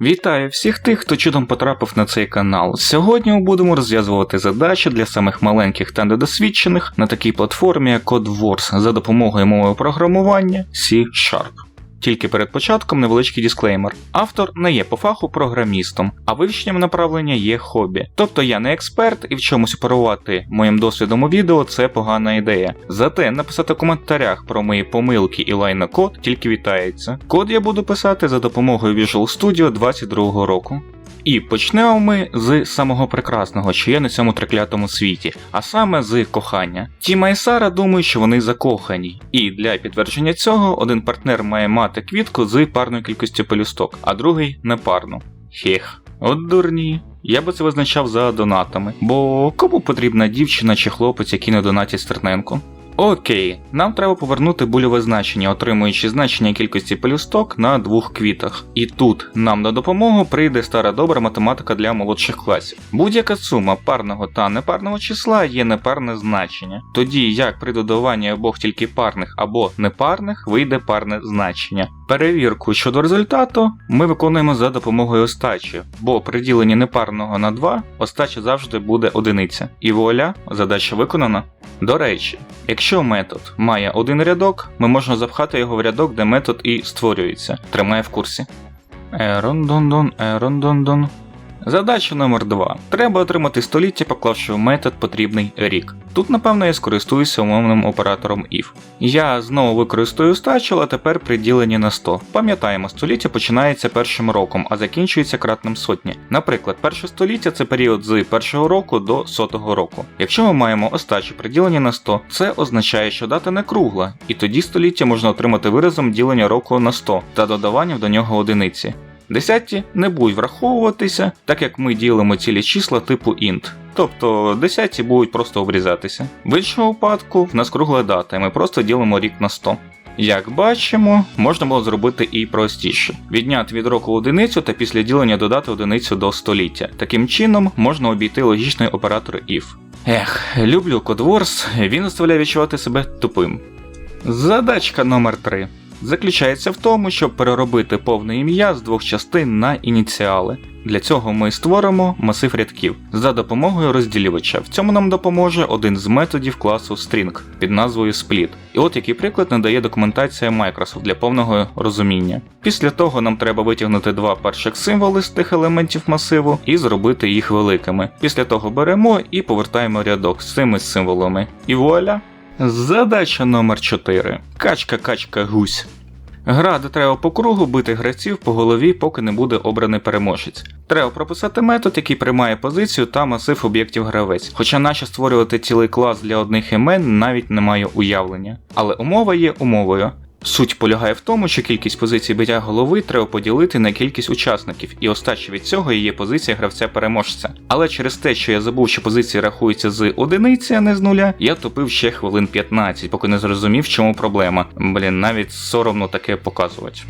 Вітаю всіх тих, хто чудом потрапив на цей канал. Сьогодні ми будемо розв'язувати задачі для самих маленьких та недосвідчених на такій платформі, як CodeWars за допомогою мови програмування C-Sharp. Тільки перед початком невеличкий дисклеймер. Автор не є по фаху програмістом, а вивченням направлення є хобі. Тобто я не експерт і в чомусь оперувати моїм досвідом у відео це погана ідея. Зате написати в коментарях про мої помилки і лайнокод тільки вітається. Код я буду писати за допомогою Visual Studio 22 року. І почнемо ми з самого прекрасного, що є на цьому треклятому світі, а саме з кохання. Тіма і Сара думають, що вони закохані, і для підтвердження цього один партнер має мати квітку з парною кількістю пелюсток, а другий непарну. Хех. От дурні. Я би це визначав за донатами, бо кому потрібна дівчина чи хлопець, які не донатять Стерненко? Окей, нам треба повернути бульове значення, отримуючи значення кількості пелюсток на двох квітах. І тут нам на допомогу прийде стара добра математика для молодших класів. Будь-яка сума парного та непарного числа є непарне значення. Тоді як при додаванні обох тільки парних або непарних вийде парне значення. Перевірку щодо результату ми виконуємо за допомогою остачі, бо при діленні непарного на 2 остача завжди буде одиниця. І вуаля, задача виконана. До речі, якщо метод має один рядок, ми можемо запхати його в рядок, де метод і створюється. Тримає в курсі. Ерондондон, ерондондон. Задача номер 2 Треба отримати століття, поклавши в метод потрібний рік. Тут, напевно, я скористуюся умовним оператором if. Я знову використаю стачу, а тепер при діленні на 100. Пам'ятаємо, століття починається першим роком, а закінчується кратним сотні. Наприклад, перше століття це період з першого року до сотого року. Якщо ми маємо остачу при діленні на 100, це означає, що дата не кругла, і тоді століття можна отримати виразом ділення року на 100 та додаванням до нього одиниці. Десяті не будуть враховуватися, так як ми ділимо цілі числа типу int. Тобто десяті будуть просто обрізатися. В іншому випадку в нас кругла дата, і ми просто ділимо рік на 100. Як бачимо, можна було зробити і простіше: відняти від року одиницю та після ділення додати одиницю до століття. Таким чином можна обійти логічний оператор if. Ех, люблю CodeWars, він заставляє відчувати себе тупим. Задачка номер 3 заключається в тому, щоб переробити повне ім'я з двох частин на ініціали. Для цього ми створимо масив рядків за допомогою розділювача. В цьому нам допоможе один з методів класу string під назвою split. І от який приклад надає документація Microsoft для повного розуміння. Після того нам треба витягнути два перших символи з тих елементів масиву і зробити їх великими. Після того беремо і повертаємо рядок з цими символами. І вуаля! Задача номер 4 Качка, качка, гусь. Гра, де треба по кругу бити гравців по голові, поки не буде обраний переможець. Треба прописати метод, який приймає позицію та масив об'єктів гравець. Хоча наче створювати цілий клас для одних імен навіть немає уявлення. Але умова є умовою. Суть полягає в тому, що кількість позицій биття голови треба поділити на кількість учасників, і остаче від цього є позиція гравця-переможця. Але через те, що я забув, що позиції рахуються з одиниці, а не з нуля, я топив ще хвилин 15, поки не зрозумів, в чому проблема. Блін, навіть соромно таке показувати.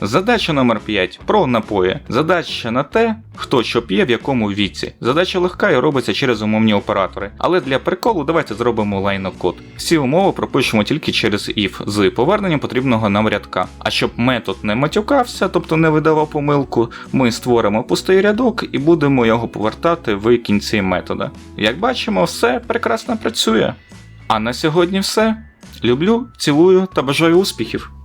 Задача номер 5 про напої. Задача на те, хто що п'є в якому віці. Задача легка і робиться через умовні оператори. Але для приколу давайте зробимо лайнокод. Всі умови пропишемо тільки через if з поверненням потрібного нам рядка. А щоб метод не матюкався, тобто не видавав помилку, ми створимо пустий рядок і будемо його повертати в кінці метода. Як бачимо, все прекрасно працює. А на сьогодні все. Люблю, цілую та бажаю успіхів.